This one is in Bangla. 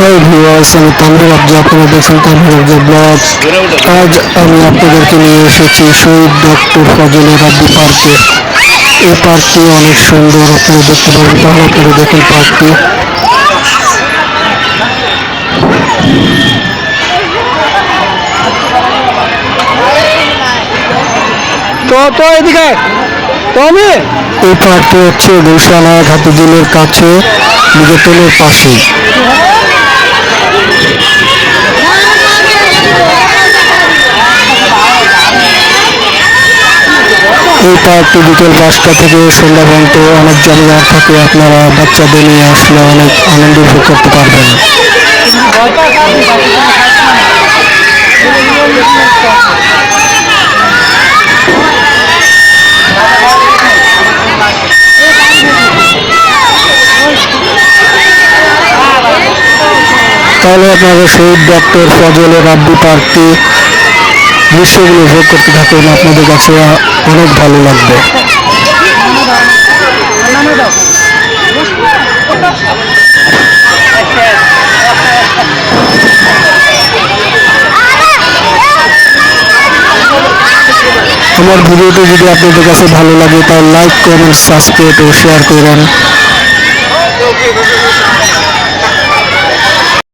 ভিউয়ার্স আমি তামির আব্জা আপনারা দেখছেন তামির আব্জা ব্লগ আজ আমি আপনাদেরকে নিয়ে এসেছি শহীদ ডক্টর ফজলে রাব্বি পার্কে। এই পার্কটি অনেক সুন্দর, আপনারা দেখতে পারেন তাহলে আপনারা দেখুন পার্কটি। তো তো, এদিকে। তো আমি এই পার্কটি হচ্ছে গুলশানা ঘাটিজুলের কাছে নিকেতনের পাশে এই পার্কটি বিকেল পাঁচটা থেকে সন্ধ্যা পর্যন্ত অনেক জায়গার থাকে। আপনারা বাচ্চাদের নিয়ে আসলে অনেক আনন্দ উপভোগ করতে পারবেন। তাহলে আপনারা শহীদ ডক্টর ফজল রাব্বি পার্কটি দৃশ্যগুলো উপভোগ করতে থাকুন, আপনাদের কাছে অনেক ভালো লাগবে। আমার ভিডিওটি যদি আপনাদের কাছে ভালো লাগে, তাহলে লাইক কমেন্ট সাবস্ক্রাইব ও শেয়ার করবেন